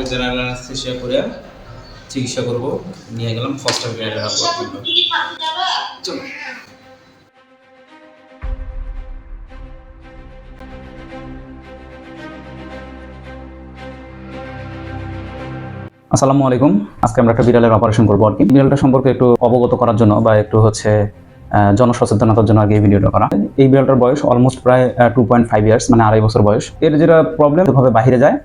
ওকে general anaesthesia করে চিকিৎসা করব। নিয়ে গেলাম গ্রেডের হাসপাতাল চলো। আসসালামু আলাইকুম। আজকে আমরা একটা বিড়ালের অপারেশন করব আর কি। বিড়ালটা সম্পর্কে একটু অবগত করার জন্য বা একটু হচ্ছে জনসচেতনতার জন্য আগে এই ভিডিওটা করা। এই বিড়ালটার বয়স অলমোস্ট প্রায় টু পয়েন্ট ফাইভ ইয়ার্স মানে আড়াই বছর বয়স। এর যেটা প্রবলেম ভাবে বাইরে যায়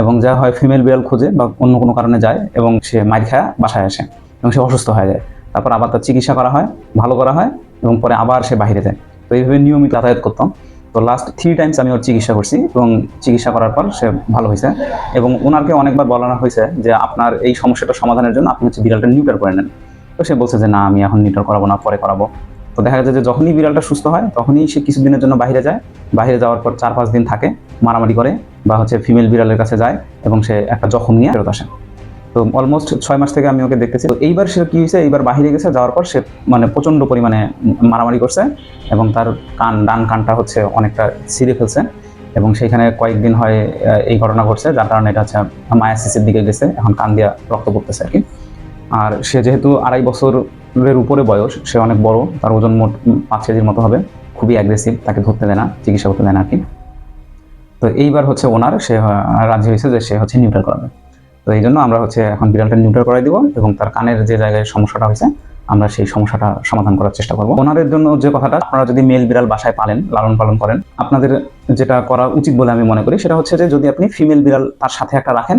এবং যা হয় ফিমেল বিড়াল খোঁজে বা অন্য কোনো কারণে যায় এবং সে মাইর খায় বাসায় আসে এবং সে অসুস্থ হয়ে যায়। তারপর আবার তার চিকিৎসা করা হয়, ভালো করা হয় এবং পরে আবার সে বাহিরে যায়। তো এইভাবে নিয়মিত যাতায়াত করতাম। তো লাস্ট থ্রি টাইমস আমি ওর চিকিৎসা করছি এবং চিকিৎসা করার পর সে ভালো হয়েছে এবং ওনারকে অনেকবার বলানো হয়েছে যে আপনার এই সমস্যাটা সমাধানের জন্য আপনি হচ্ছে বিড়ালটা নিউটার করে নেন। তো সে বলছে যে, না, আমি এখন নিউটার করাবো না, পরে করাবো। তো দেখা যায় যে যখনই বিড়ালটা সুস্থ হয়, তখনই সে কিছুদিনের জন্য বাইরে যায়। বাইরে যাওয়ার পর চার পাঁচ দিন থাকে মারামারি করে বা হচ্ছে ফিমেল বিড়ালের কাছে যায় এবং সে একটা জখম নিয়ে ফেরত আসে। তো অলমোস্ট ছয় মাস থেকে আমি ওকে দেখতেছি। তো এইবার সে কি হয়েছে? এইবার বাহিরে গেছে, যাওয়ার পর সে মানে প্রচণ্ড পরিমাণে মারামারি করছে এবং তার কান, ডান কানটা হচ্ছে অনেকটা ছিঁড়ে ফেলছে এবং সেইখানে কয়েকদিন হয় এই ঘটনা ঘটছে, যার কারণে এটা হচ্ছে মায়াসিসের দিকে গেছে, এখন কান দিয়া রক্ত পড়তেছে আর কি। আর সে যেহেতু আড়াই বছরের উপরে বয়স, সে অনেক বড়, তার ওজন মোট পাঁচ কেজির মতো হবে, খুবই অ্যাগ্রেসিভ তাকে ধরতে দেয় না, চিকিৎসা করতে দেয় না আর কি। তো এইবার হচ্ছে ওনার, সে রাজি হয়েছে যে সে হচ্ছে নিউট্রাল করাবে। তো এই জন্য আমরা হচ্ছে এখন বিড়ালটা নিউট্রাল করাই দিব এবং তার কানের যে জায়গায় সমস্যাটা হয়েছে, আমরা সেই সমস্যাটা সমাধান করার চেষ্টা করব। ওনাদের জন্য যে কথাটা, আপনারা যদি মেল বিড়াল বাসায় পালেন, লালন পালন করেন, আপনাদের যেটা করা উচিত বলে আমি মনে করি, সেটা হচ্ছে যে যদি আপনি ফিমেল বিড়াল তার সাথে একটা রাখেন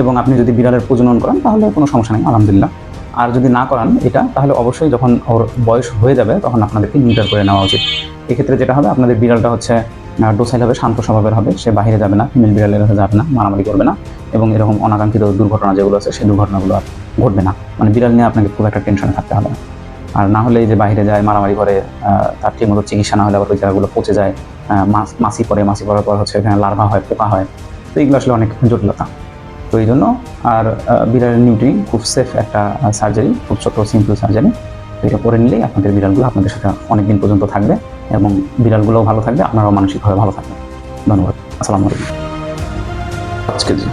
এবং আপনি যদি বিড়ালের প্রজনন করেন, তাহলে কোনো সমস্যা নেই, আলহামদুলিল্লাহ। আর যদি না করান এটা তাহলে অবশ্যই যখন ওর বয়স হয়ে যাবে তখন আপনাদেরকে নিউটার করে নেওয়া উচিত। এক্ষেত্রে যেটা হবে আপনাদের বিড়ালটা হচ্ছে ডোসাইল হবে শান্ত স্বভাবের হবে সে বাইরে যাবে না ফিমেল বিড়ালের কাছে যাবে না মারামারি করবে না এবং এরকম অনাকাঙ্ক্ষিত দুর্ঘটনা যেগুলো আছে সেই দুর্ঘটনাগুলো আর ঘটবে না। মানে বিড়াল নিয়ে আপনাকে খুব একটা টেনশনে থাকতে হবে না। আর না হলে যে বাইরে যায় মারামারি করে তার ঠিকমতো চিকিৎসা না হলে আবার ওই জায়গাগুলো পচে যায় আহ, মাছ মাছি পড়ার পর হচ্ছে এখানে লার্ভা হয় পোকা হয়। তো এগুলো আসলে অনেক জটিলতা। তো এই জন্য আর বিড়াল বিড়ালের নিউট্রি খুব সেফ একটা সার্জারি খুব ছোট সিম্পল সার্জারি তো এটা করে নিলেই আপনাদের বিড়ালগুলো আপনাদের সাথে অনেক দিন পর্যন্ত থাকবে এবং বিড়ালগুলোও ভালো থাকবে, আপনারাও মানসিকভাবে ভালো থাকবেন। ধন্যবাদ। আসসালামু আলাইকুম। পাঁচ কেজি